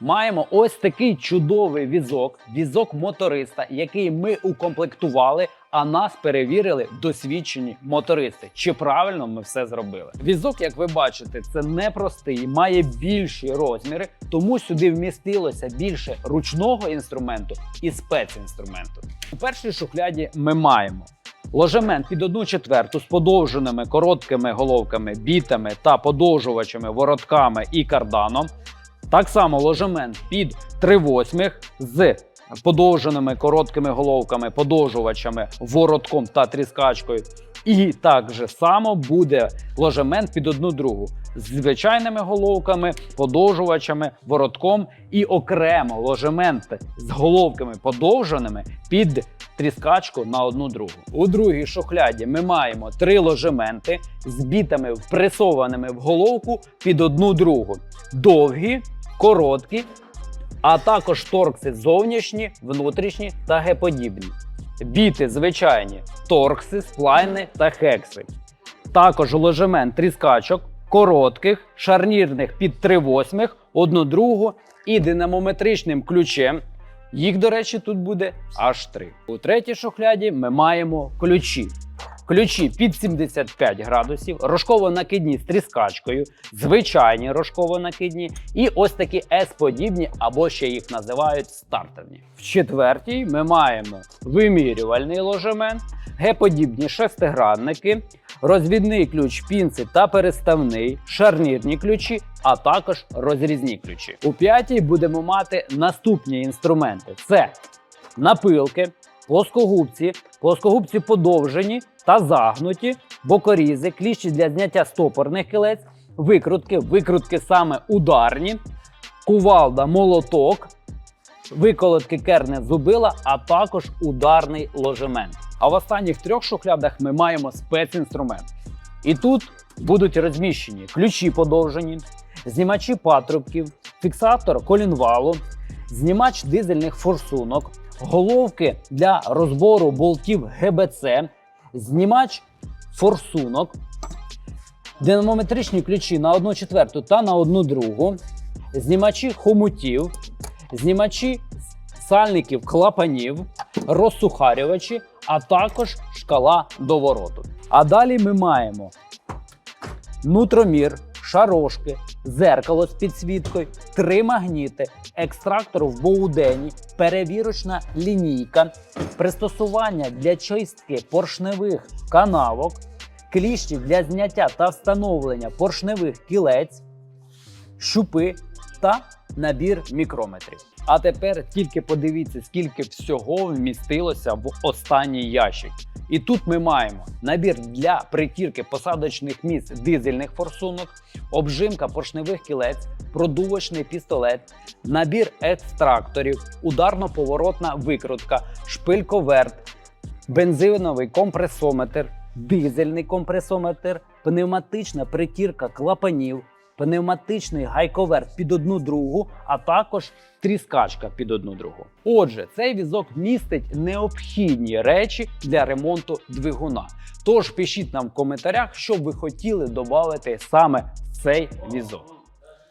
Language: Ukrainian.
Маємо ось такий чудовий візок, візок моториста, який ми укомплектували, а нас перевірили досвідчені мотористи. Чи правильно ми все зробили? Візок, як ви бачите, це непростий, має більші розміри, тому сюди вмістилося більше ручного інструменту і спецінструменту. У першій шухляді ми маємо ложемент під 1 четверту з подовженими короткими головками, бітами та подовжувачами, воротками і карданом. Так само ложемент під 3 восьмих з подовженими короткими головками, подовжувачами, воротком та тріскачкою. І так же само буде ложемент під одну другу з звичайними головками, подовжувачами, воротком і окремо ложемент з головками подовженими під тріскачку на одну другу. У другій шухляді ми маємо три ложементи з бітами впресованими в головку під одну другу. Довгі, короткі, а також торкси зовнішні, внутрішні та геподібні. Біти звичайні, торкси, сплайни та хекси. Також ложемент тріскачок, коротких, шарнірних під 3 восьмих, одну другу і динамометричним ключем. Їх, до речі, тут буде аж три. У третій шухляді ми маємо ключі. Ключі під 75 градусів, рожково-накидні з тріскачкою, звичайні рожково-накидні і ось такі S-подібні, або ще їх називають стартерні. В четвертій ми маємо вимірювальний ложемент, Г-подібні шестигранники, розвідний ключ пінци та переставний, шарнірні ключі, а також розрізні ключі. У п'ятій будемо мати наступні інструменти: це напилки, плоскогубці, плоскогубці подовжені та загнуті, бокорізи, кліщі для зняття стопорних кілець, викрутки, викрутки саме ударні, кувалда, молоток, виколотки керне зубила, а також ударний ложемент. А в останніх трьох шухлядах ми маємо спецінструмент. І тут будуть розміщені ключі подовжені, знімачі патрубків, фіксатор колінвалу, знімач дизельних форсунок, головки для розбору болтів ГБЦ, знімач форсунок, динамометричні ключі на 1 четверту та на 1 другу, знімачі хомутів, знімачі сальників клапанів, розсухарювачі, а також шкала довороту. А далі ми маємо нутромір, шарошки, зеркало з підсвіткою, три магніти, екстрактор в боудені, перевірочна лінійка, пристосування для чистки поршневих канавок, кліщі для зняття та встановлення поршневих кілець, щупи та набір мікрометрів. А тепер тільки подивіться, скільки всього вмістилося в останній ящик. І тут ми маємо набір для притірки посадочних місць дизельних форсунок, обжимка поршневих кілець, продувочний пістолет, набір екстракторів, ударно-поворотна викрутка, шпильковерт, бензиновий компресометр, дизельний компресометр, пневматична притірка клапанів, пневматичний гайковерт під одну другу, а також тріскачка під одну другу. Отже, цей візок містить необхідні речі для ремонту двигуна. Тож пишіть нам в коментарях, що ви хотіли додати саме в цей візок.